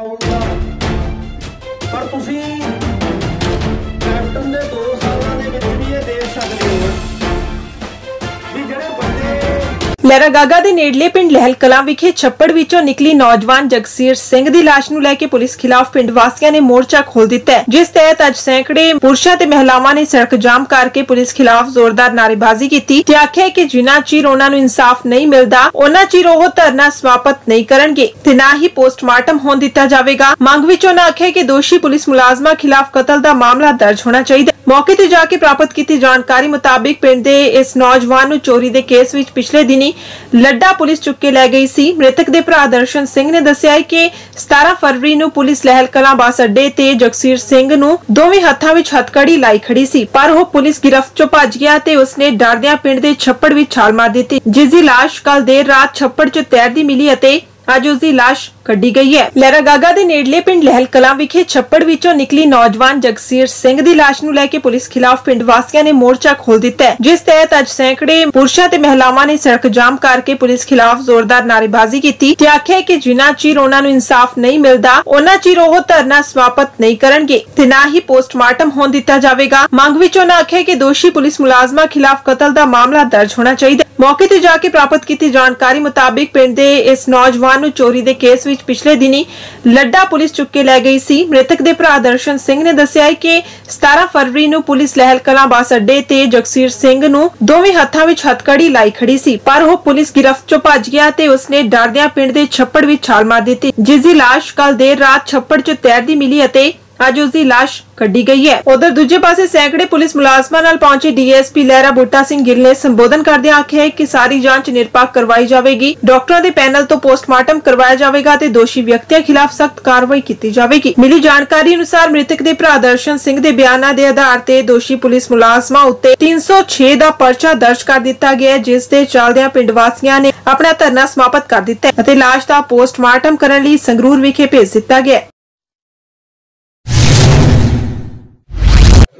ਆਊਗਾ। ਪਰ ਤੁਸੀਂ ਕੈਪਟਨ ਦੇ 2 ਲਹਿਰਾ ਗਾਗਾ ਦੇ ਨੇੜਲੇ ਪਿੰਡ ਲਹਿਲ ਕਲਾਂ ਵਿਖੇ ਛੱਪੜ ਵਿੱਚੋਂ ਨਿਕਲੀ ਨੌਜਵਾਨ ਜਗਸੀਰ ਸਿੰਘ ਦੀ ਲਾਸ਼ ਨੂੰ ਲੈ ਕੇ ਪੁਲਿਸ ਖਿਲਾਫ ਪਿੰਡ ਵਾਸੀਆਂ ਨੇ ਮੋਰਚਾ ਖੋਲ ਦਿੱਤਾ ਹੈ, ਜਿਸ ਤਹਿਤ ਅੱਜ ਸੈਂਕੜੇ ਪੁਰਸ਼ਾਂ ਤੇ ਮਹਿਲਾਵਾਂ ਨੇ ਸੜਕ ਜਾਮ ਕਰਕੇ ਪੁਲਿਸ ਖਿਲਾਫ ਜ਼ੋਰਦਾਰ ਨਾਅਰੇਬਾਜ਼ੀ ਕੀਤੀ। ਤੇ ਆਖਿਆ ਕਿ ਜਿਨ੍ਹਾਂ ਚਿਰ ਉਹਨਾਂ ਨੂੰ ਇਨਸਾਫ ਨਹੀਂ ਮਿਲਦਾ ਉਹਨਾਂ ਚਿਰ ਉਹ ਧਰਨਾ ਸਮਾਪਤ ਨਹੀਂ ਕਰਨਗੇ ਤੇ ਨਾ ਹੀ ਪੋਸਟਮਾਰਟਮ ਹੋਣ ਦਿੱਤਾ ਜਾਵੇਗਾ। ਮੰਗ ਵਿੱਚ ਉਹਨਾਂ ਆਖਿਆ ਕਿ ਦੋਸ਼ੀ ਪੁਲਿਸ ਮੁਲਾਜ਼ਮਾਂ ਖਿਲਾਫ ਕਤਲ ਦਾ ਮਾਮਲਾ ਦਰਜ ਹੋਣਾ ਚਾਹੀਦਾ ਮੌਕੇ ਤੇ ਜਾ ਕੇ ਪ੍ਰਾਪਤ ਕੀਤੀ ਜਾਣਕਾਰੀ ਮੁਤਾਬਿਕ ਪਿੰਡ ਦੇ ਇਸ ਨੌਜਵਾਨ ਨੂੰ ਚੋਰੀ ਦੇ ਕੇਸ ਵਿੱਚ ਪਿਛਲੇ ਦਿਨੀ ਲੱਡਾ ਪੁਲਿਸ ਚੁੱਕ ਕੇ ਲੈ ਗਈ ਸੀ। ਮ੍ਰਿਤਕ ਦੇ ਭਰਾ ਦਰਸ਼ਨ ਸਿੰਘ ਨੇ ਦੱਸਿਆ ਕਿ 17 ਫਰਵਰੀ ਨੂੰ ਪੁਲਿਸ ਲਹਿਲ ਕਲਾਂ ਬੱਸ ਅੱਡੇ ਤੇ ਜਗਸੀਰ ਸਿੰਘ ਨੂੰ ਦੋਵੇਂ ਹੱਥਾਂ ਵਿੱਚ ਹੱਥਕੜੀ ਲਾਈ ਖੜੀ ਸੀ, ਪਰ ਉਹ ਪੁਲਿਸ ਗਿਰਫਤ ਚੋਂ ਭੱਜ ਗਿਆ ਤੇ ਉਸਨੇ ਡਰਦਿਆਂ ਪਿੰਡ ਦੇ ਛੱਪੜ ਵਿੱਚ ਛਾਲ ਮਾਰ ਦਿੱਤੀ ਜਿਸ ਦੀ ਲਾਸ਼ ਕੱਲ ਦੇਰ ਰਾਤ ਛੱਪੜ 'ਚ ਤੈਰਦੀ ਮਿਲੀ ਅਤੇ ਅੱਜ ਉਸ ਦੀ ਲਾਸ਼ ਕੱਢੀ ਗਈ ਹੈ। ਲਹਿਰਾ ਗਾਗਾ ਦੇ ਨੇੜਲੇ ਪਿੰਡ ਲਹਿਲ ਕਲਾਂ ਵਿਖੇ ਛੱਪੜ ਵਿੱਚੋਂ ਨਿਕਲੀ ਨੌਜਵਾਨ ਜਗਸੀਰ ਸਿੰਘ ਦੀ ਲਾਸ਼ ਨੂੰ ਲੈ ਕੇ ਪੁਲਿਸ ਖਿਲਾਫ ਪਿੰਡ ਵਾਸੀਆਂ ਨੇ ਮੋਰਚਾ ਖੋਲ ਦਿੱਤਾ ਜਿਸ ਤਹਿਤ ਅੱਜ ਸੈਂਕੜੇ ਪੁਰਸ਼ਾਂ ਤੇ ਮਹਿਲਾਵਾਂ ਨੇ ਸੜਕ ਜਾਮ ਕਰਕੇ ਪੁਲਿਸ ਖਿਲਾਫ ਜ਼ੋਰਦਾਰ ਨਾਅਰੇਬਾਜ਼ੀ ਕੀਤੀ। ਤੇ ਆਖਿਆ ਕਿ ਜਿਨ੍ਹਾਂ ਚਿਰ ਉਹਨਾਂ ਨੂੰ ਇਨਸਾਫ ਨਹੀਂ ਮਿਲਦਾ ਉਹਨਾਂ ਚਿਰ ਉਹ ਧਰਨਾ ਸਮਾਪਤ ਨਹੀਂ ਕਰਨਗੇ ਤੇ ਨਾ ਹੀ ਪੋਸਟਮਾਰਟਮ ਹੋਣ ਦਿੱਤਾ ਜਾਵੇਗਾ। ਮੰਗ ਵਿੱਚ ਉਹਨਾਂ ਆਖਿਆ ਕਿ ਦੋਸ਼ੀ ਪੁਲਿਸ ਮੁਲਾਜ਼ਮਾਂ ਖਿਲਾਫ ਕਤਲ ਦਾ ਮਾਮਲਾ ਦਰਜ ਹੋਣਾ ਚਾਹੀਦਾ ਮੌਕੇ ਤੇ ਜਾ ਕੇ ਪ੍ਰਾਪਤ ਕੀਤੀ ਜਾਣਕਾਰੀ ਮੁਤਾਬਿਕ ਪਿੰਡ ਦੇ ਇਸ ਨੌਜਵਾਨ ਨੂੰ ਚੋਰੀ ਦੇ ਕੇਸ ਵਿੱਚ ਪਿਛਲੇ ਦਿਨੀ ਲੱਡਾ ਪੁਲਿਸ ਚੁੱਕ ਕੇ ਲੈ ਗਈ ਸੀ। ਮ੍ਰਿਤਕ ਦੇ ਭਰਾ ਦਰਸ਼ਨ ਸਿੰਘ ਨੇ ਦੱਸਿਆ ਕਿ 17 ਫਰਵਰੀ ਨੂੰ ਪੁਲਿਸ ਲਹਿਲ ਕਲਾਂ ਬੱਸ ਅੱਡੇ ਤੇ ਜਗਸੀਰ ਸਿੰਘ ਨੂੰ ਦੋਵੇਂ ਹੱਥਾਂ ਵਿੱਚ ਹੱਥਕੜੀ ਲਾਈ ਖੜੀ ਸੀ, ਪਰ ਉਹ ਪੁਲਿਸ ਗਿਰਫਤ ਚੋਂ ਭੱਜ ਗਿਆ ਤੇ ਉਸਨੇ ਡਰਦਿਆਂ ਪਿੰਡ ਦੇ ਛੱਪੜ ਵਿੱਚ ਛਾਲ ਮਾਰ ਦਿੱਤੀ, ਜਿਸ ਦੀ ਲਾਸ਼ ਕੱਲ ਦੇਰ ਰਾਤ ਛੱਪੜ 'ਚ ਤੈਰਦੀ ਮਿਲੀ ਅਤੇ ਅੱਜ ਉਸ ਦੀ ਲਾਸ਼ ਕੱਢੀ ਗਈ ਹੈ। ਉਧਰ ਦੂਜੇ ਪਾਸੇ ਸੈਂਕੜੇ ਪੁਲਿਸ ਮੁਲਾਜ਼ਮਾਂ ਨਾਲ ਪਹੁੰਚੇ ਡੀਐਸਪੀ ਲਹਿਰਾ ਬੁੱਟਾ ਸਿੰਘ ਗਿੱਲ ਨੇ ਸੰਬੋਧਨ ਕਰਦਿਆਂ ਆਖਿਆ ਕਿ ਸਾਰੀ ਜਾਂਚ ਨਿਰਪੱਖ ਕਰਵਾਈ ਜਾਵੇਗੀ, ਡਾਕਟਰਾਂ ਦੇ ਪੈਨਲ ਤੋਂ ਪੋਸਟਮਾਰਟਮ ਕਰਵਾਇਆ ਜਾਵੇਗਾ ਤੇ ਦੋਸ਼ੀ ਵਿਅਕਤੀਆਂ ਖਿਲਾਫ ਸਖਤ ਕਾਰਵਾਈ ਕੀਤੀ ਜਾਵੇਗੀ। ਮਿਲੀ ਜਾਣਕਾਰੀ ਅਨੁਸਾਰ ਮ੍ਰਿਤਕ ਦੇ ਭਰਾ ਦਰਸ਼ਨ ਸਿੰਘ ਦੇ ਬਿਆਨਾਂ ਦੇ ਆਧਾਰ ਤੇ ਦੋਸ਼ੀ ਪੁਲਿਸ ਮੁਲਾਜ਼ਮਾਂ ਉੱਤੇ 306 ਦਾ ਪਰਚਾ ਦਰਜ ਕਰ ਦਿੱਤਾ ਗਿਆ ਜਿਸ ਦੇ ਚੱਲਦਿਆਂ ਪਿੰਡ ਵਾਸੀਆਂ ਨੇ ਆਪਣਾ ਧਰਨਾ ਸਮਾਪਤ ਕਰ ਦਿੱਤਾ ਅਤੇ ਲਾਸ਼ ਦਾ ਪੋਸਟਮਾਰਟਮ ਕਰਨ ਲਈ ਸੰਗਰੂਰ ਵਿਖੇ ਭੇਜ ਦਿੱਤਾ ਗਿਆ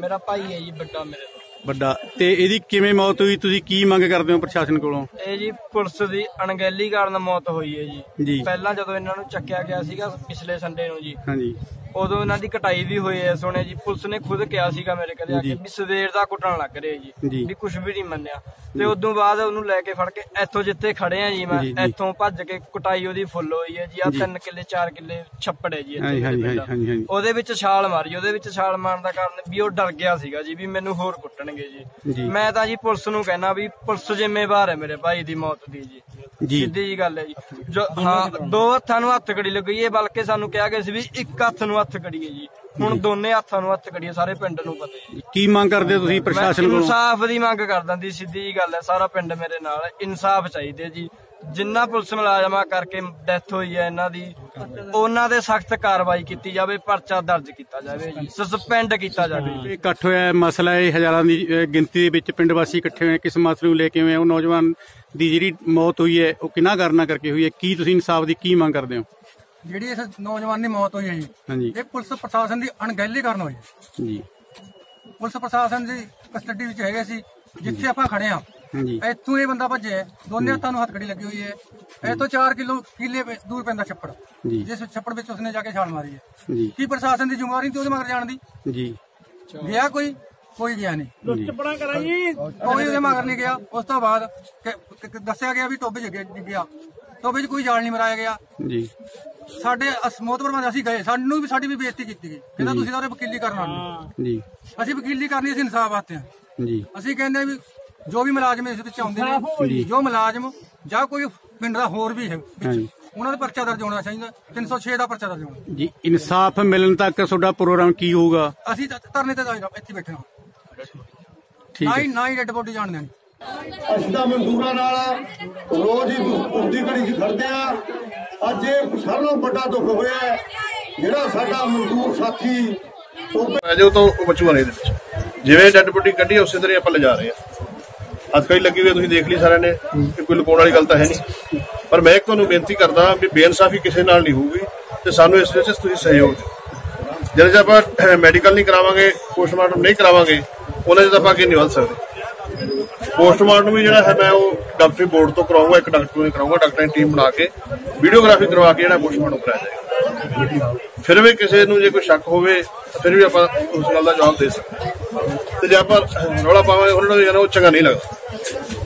ਮੇਰਾ ਭਾਈ ਹੈ ਜੀ ਵੱਡਾ ਮੇਰੇ ਤੋਂ। ਵੱਡਾ। ਤੇ ਇਹਦੀ ਕਿਵੇਂ ਮੌਤ ਹੋਈ? ਤੁਸੀਂ ਕੀ ਮੰਗ ਕਰਦੇ ਹੋ ਪ੍ਰਸ਼ਾਸਨ ਕੋਲੋਂ? ਇਹ ਜੀ ਪੁਲਿਸ ਦੀ ਅਣਗਹਿਲੀ ਕਾਰਨ ਮੌਤ ਹੋਈ ਹੈ ਜੀ। ਜੀ। ਪਹਿਲਾਂ ਜਦੋਂ ਇਹਨਾਂ ਨੂੰ ਚੱਕਿਆ ਗਿਆ ਸੀਗਾ ਪਿਛਲੇ ਸੰਡੇ ਨੂੰ ਜੀ। ਹਾਂਜੀ। ਉਦੋਂ ਇਹਨਾਂ ਦੀ ਕਟਾਈ ਵੀ ਹੋਈ ਹੈ ਸੁਣਿਆ ਜੀ ਪੁਲਿਸ ਨੇ ਖੁਦ ਕਿਹਾ ਸੀਗਾ ਮੇਰੇ ਘਰੇ ਆ। ਕੇ ਵੀ ਸਵੇਰ ਦਾ ਕੁੱਟਣ ਲੱਗ ਰਹੇ ਜੀ। ਵੀ ਕੁਝ ਵੀ ਨਹੀਂ ਮੰਨਿਆ ਤੇ ਉਦੋਂ ਬਾਅਦ ਉਹਨੂੰ ਲੈ ਕੇ ਫੜ ਕੇ ਇੱਥੋਂ ਜਿੱਥੇ ਖੜੇ ਆ ਜੀ ਮੈਂ। ਇੱਥੋਂ ਭੱਜ ਕੇ ਕੁਟਾਈ ਉਹਦੀ ਫੁੱਲ ਹੋਈ ਹੈ ਜੀ ਆ ਜੀ। 3 ਕਿੱਲੇ 4 ਕਿੱਲੇ ਛੱਪੜ ਹੈ ਜੀ। ਉਹਦੇ ਵਿੱਚ ਛਾਲ ਮਾਰੀ ਉਹਦੇ ਵਿੱਚ ਛਾਲ ਮਾਰਨ ਦਾ ਕਾਰਨ ਵੀ ਉਹ ਡਰ ਗਿਆ ਸੀਗਾ ਜੀ ਵੀ ਮੈਨੂੰ ਹੋਰ ਕੁੱਟਣਗੇ ਜੀ। ਜੀ ਮੈਂ ਤਾਂ ਜੀ ਪੁਲਿਸ ਨੂੰ ਕਹਿਣਾ ਵੀ ਪੁਲਿਸ ਜ਼ਿੰਮੇਵਾਰ ਹੈ ਮੇਰੇ ਭਾਈ ਦੀ ਮੌਤ ਦੀ ਜੀ ਜੀ। ਸਿੱਧੀ ਜੀ ਗੱਲ ਹੈ ਜੀ ਜੋ ਹਾਂ ਦੋ ਹੱਥਾਂ ਨੂੰ ਹੱਥ ਕੜੀ ਲੱਗੀ ਹੈ ਬਲਕਿ ਸਾਨੂੰ ਕਿਹਾ ਗਿਆ ਸੀ ਵੀ ਇੱਕ ਹੱਥ ਨੂੰ ਹੱਥ ਕੜੀਏ ਜੀ ਹੁਣ ਦੋਨੇ ਹੱਥਾਂ ਨੂੰ ਹੱਥ ਕੜੀਏ ਸਾਰੇ ਪਿੰਡ ਨੂੰ ਪਤਾ ਹੈ ਜੀ ਕੀ ਮੰਗ ਕਰਦੇ ਹੋ ਤੁਸੀਂ ਪ੍ਰਸ਼ਾਸਨ ਕੋਲੋਂ ਇਨਸਾਫ ਦੀ ਮੰਗ ਕਰਦਾ ਦੀ ਸਿੱਧੀ ਜੀ ਗੱਲ ਹੈ ਸਾਰਾ ਪਿੰਡ ਮੇਰੇ ਨਾਲ ਹੈ। ਇਨਸਾਫ ਚਾਹੀਦੇ ਜੀ ਜਿੰਨਾ ਪੁਲਿਸ ਮੁਲਾਜ਼ਮਾਂ ਕਰਕੇ ਡੈਥ ਹੋਈ ਹੈ ਇਹਨਾਂ ਦੀ ਉਹਨਾਂ ਦੇ ਸਖਤ ਕਾਰਵਾਈ ਕੀਤੀ ਜਾਵੇ ਪਰਚਾ ਦਰਜ ਕੀਤਾ ਜਾਵੇ ਜੀ ਸਸਪੈਂਡ ਕੀਤਾ ਜਾਵੇ ਇਹ ਇਕੱਠ ਹੋਇਆ ਹੈ, ਮਸਲਾ ਇਹ ਹਜ਼ਾਰਾਂ ਦੀ ਅਹ, ਗਿਣਤੀ ਦੇ ਵਿੱਚ ਪਿੰਡ ਵਾਸੀ ਇਕੱਠੇ ਹੋਏ ਹੈ, ਕਿਸ ਮਸਲੇ ਨੂੰ ਲੈ ਕੇ ਹੋਏ ਹੈ? ਉਹ ਨੌਜਵਾਨ ਦੀ ਜਿਹੜੀ ਮੌਤ ਹੋਈ ਹੈ ਉਹ ਕਿੰਨਾ ਕਾਰਨਾਂ ਕਰਕੇ ਹੋਈ ਹੈ? ਕੀ ਤੁਸੀਂ ਇਨਸਾਫ ਦੀ ਕੀ ਮੰਗ ਕਰਦੇ ਹੋ? ਜਿਹੜੀ ਇਸ ਨੌਜਵਾਨ ਦੀ ਮੌਤ ਹੋਈ ਹੈ ਜੀ ਹਾਂਜੀ। ਇਹ ਪੁਲਿਸ ਪ੍ਰਸ਼ਾਸਨ ਦੀ ਅਣਗਹਿਲੀ ਕਾਰਨ ਹੋਈ ਹੈ। ਜੀ। ਪੁਲਿਸ ਪ੍ਰਸ਼ਾਸਨ ਦੀ ਕਸਟਡੀ ਵਿੱਚ ਹੈਗੇ ਸੀ ਜਿੱਥੇ ਆਪਾਂ ਖੜੇ ਆ ਹਾਂਜੀ। ਇੱਥੋਂ ਇਹ ਬੰਦਾ ਭੱਜਿਆ ਹੈ। ਦੋਨੇ ਹੱਥਾਂ ਨੂੰ ਹੱਥਕੜੀ ਲੱਗੀ ਹੋਈ ਹੈ। ਤੋਂ 4 ਕਿਲੋ ਕਿਲੇ ਦੂਰ ਪੈਂਦਾ ਛੱਪੜ। ਜੀ। ਜਿਸ ਛੱਪੜ ਵਿੱਚ ਉਸਨੇ ਜਾ ਕੇ ਛਾਲ ਮਾਰੀ ਹੈ। ਜੀ। ਕੀ ਪ੍ਰਸ਼ਾਸਨ ਦੀ ਜ਼ਿੰਮੇਵਾਰੀ ਤੇ ਉਹਦੇ ਮਗਰ ਜਾਣ ਦੀ? ਜੀ। ਗਿਆ ਕੋਈ? ਕੋਈ ਗਿਆ ਨਹੀਂ। ਜੀ ਕੋਈ ਉਹਦੇ ਮਗਰ ਨਹੀਂ ਗਿਆ। ਉਸ ਤੋਂ ਬਾਅਦ ਕਿ- ਕਿ- ਕਿ ਦੱਸਿਆ ਗਿਆ ਵੀ ਟੋਬੇ 'ਚ ਗਿ- ਗਿਆ ਟੋਬੇ 'ਚ ਕੋਈ ਜਾਲ ਨਹੀਂ ਮਰਾਇਆ ਗਿਆ। ਜੀ। ਸਾਡੇ ਮੋਤਬਰ ਬੰਦੇ ਅਸੀਂ ਗਏ। ਸਾਨੂੰ ਵੀ ਸਾਡੀ ਵੀ ਬੇਇੱਜ਼ਤੀ ਕੀਤੀ ਗਈ। ਕਹਿੰਦਾ ਤੁਸੀਂ ਤਾਂ ਉਹਦੇ ਵਕੀਲੀ ਕਰਨ ਆਉਂਦੇ ਜੀ। ਅਸੀਂ ਵਕੀਲੀ ਕਰਨੀ ਅਸੀਂ ਇਨਸਾਫ ਵਾਸਤੇ ਹਾਂ ਜੀ। ਅਸੀਂ ਕਹਿੰਦੇ ਵੀ ਜੋ ਵੀ ਮੁਲਾਜ਼ਮ ਇਸ ਵਿੱਚ ਆਉਂਦੇ। ਨੇ ਜੋ। ਮੁਲਾਜ਼ਮ ਜਾਂ ਕੋਈ ਪਿੰਡ ਦਾ ਹੋਰ ਵੀ ਹੈ ਵਿੱਚ, ਹਾਂਜੀ। ਉਹਨਾਂ ਦਾ ਪਰਚਾ ਦਰਜ ਹੋਣਾ ਚਾਹੀਦਾ। 306 ਦਾ ਪਰਚਾ ਦਰਜ ਹੋਣਾ। ਜੀ ਇਨਸਾਫ ਮਿਲਣ ਤੱਕ ਤੁਹਾਡਾ ਪ੍ਰੋਗਰਾਮ ਕੀ ਹੋਊਗਾ? ਅਸੀਂ ਤਾਂ ਧਰਨੇ ਤੇ ਜਾਏਗਾ ਇੱਥੇ ਬੈਠੇ ਹਾਂ। ਠੀਕ ਹੈ। ਹੀ ਨਾ ਹੀ ਡੈਡ ਬੋਡੀ ਜਾਣ ਦੇਣੀ ਅਸੀਂ ਤਾਂ ਮਜ਼ਦੂਰਾਂ ਨਾਲ ਰੋਜ਼ ਹੀ ਉਸਦੀ ਘੜੀ 'ਚ ਖੜਦੇ ਆ। ਅੱਜ ਇਹ ਸਾਰਿਆਂ ਨਾਲੋਂ ਵੱਡਾ ਦੁੱਖ ਹੋਇਆ ਹੈ। ਜਿਹੜਾ ਸਾਡਾ ਮਜ਼ਦੂਰ ਸਾਥੀ ਉਹ ਅਜੇ ਉਹ ਤਾਂ ਉਹ ਬਚੂਆ ਨਹੀਂ ਇਹਦੇ ਵਿੱਚ। ਜਿਵੇਂ ਡੈਡ ਬੋਡੀ ਕੱਢੀ ਆ, ਉਸੇ ਤਰ੍ਹਾਂ ਹੀ ਆਪਾਂ ਲਿਜਾ ਰਹੇ ਆ। ਹੱਥਕੜੀ ਲੱਗੀ ਹੋਈ ਆ, ਤੁਸੀਂ ਦੇਖ ਲਈ ਸਾਰਿਆਂ ਨੇ ਕਿ ਕੋਈ ਲੁਕਾਉਣ ਵਾਲੀ ਗੱਲ ਤਾਂ ਹੈ ਨਹੀਂ। ਪਰ ਮੈਂ ਇੱਕ ਤੁਹਾਨੂੰ ਬੇਨਤੀ ਕਰਦਾ ਵੀ ਬੇਇਨਸਾਫੀ ਕਿਸੇ ਨਾਲ ਨਹੀਂ ਹੋਊਗੀ ਤੇ ਸਾਨੂੰ ਇਸ ਵਿੱਚ ਤੁਸੀਂ ਸਹਿਯੋਗ ਦਿਓ। ਜਦੋਂ ਆਪਾਂ ਮੈਡੀਕਲ ਨਹੀਂ ਕਰਾਵਾਂਗੇ ਪੋਸਟਮਾਰਟਮ ਨਹੀਂ ਕਰਾਵਾਂਗੇ ਉਹਨਾਂ ਜਦ ਆਪਾਂ ਅੱਗੇ ਨਹੀਂ ਵੱਧ ਸਕਦੇ। ਪੋਸਟਮਾਰਟਮ ਵੀ ਜਿਹੜਾ ਹੈ, ਮੈਂ ਉਹ ਡਾਕਟਰੀ ਬੋਰਡ ਤੋਂ ਕਰਾਉਂਗਾ ਇੱਕ ਡਾਕਟਰ ਨੂੰ ਕਰਾਉਂਗਾ ਡਾਕਟਰਾਂ ਦੀ ਟੀਮ ਬਣਾ ਕੇ ਵੀਡੀਓਗ੍ਰਾਫੀ ਕਰਵਾ ਕੇ ਜਿਹੜਾ ਪੋਸਟਮਾਰਟਮ ਕਰਾਇਆ ਜਾਏਗਾ। ਫਿਰ ਵੀ ਕਿਸੇ ਨੂੰ ਜੇ ਕੋਈ ਸ਼ੱਕ ਹੋਵੇ, ਫਿਰ ਵੀ ਆਪਾਂ ਉਸ ਗੱਲ ਦਾ ਜਵਾਬ ਦੇ ਸਕਦੇ ਹਾਂ। ਤੇ ਜੇ ਆਪਾਂ ਰੌਲਾ ਪਾਵਾਂਗੇ, ਉਹਨਾਂ ਨੂੰ ਵੀ ਉਹ ਚੰਗਾ ਨਹੀਂ ਲੱਗਦਾ।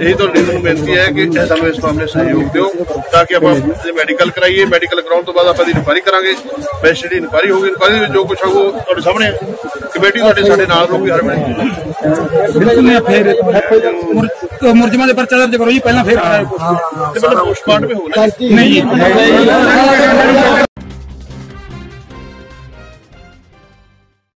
ਇਹ ਤੁਹਾਡੀ ਨੂੰ ਬੇਨਤੀ ਹੈ ਕਿ ਇਹ ਸਾਨੂੰ ਇਸ ਮਾਮਲੇ ਸਹਿਯੋਗ ਦਿਓ ਤਾਂ ਕਿ ਆਪਾਂ ਮੈਡੀਕਲ ਕਰਾਈਏ ਮੈਡੀਕਲ ਕਰਾਉਣ ਤੋਂ ਬਾਅਦ ਆਪਾਂ ਦੀ ਇਨਕੁਆਇਰੀ ਕਰਾਂਗੇ। ਮੈਜਿਸਟਰੇਟ ਦੀ ਇਨਕੁਆਇਰੀ ਹੋਊਗੀ ਇਨਕੁਆਇਰੀ ਵਿੱਚ ਜੋ ਕੁਝ ਹੋਊ ਉਹ ਤੁਹਾਡੇ ਸਾਹਮਣੇ ਹੈ ਕਮੇਟੀ ਤੁਹਾਡੇ ਸਾਡੇ ਨਾਲ ਰਹੂਗੀ ਹਰ ਵੇਲੇ। ਬਿਲਕੁਲ ਫਿਰ ਮੁਰਜਮਾ ਦੇ ਪਰਚਾ ਦਰਜ ਕਰੋ ਜੀ ਪਹਿਲਾਂ ਫਿਰ ਤੇ ਪਹਿਲਾਂ ਪੋਸਟਮਾਰਟਮ ਹੋਊਗਾ ਨਹੀਂ। ਜੀ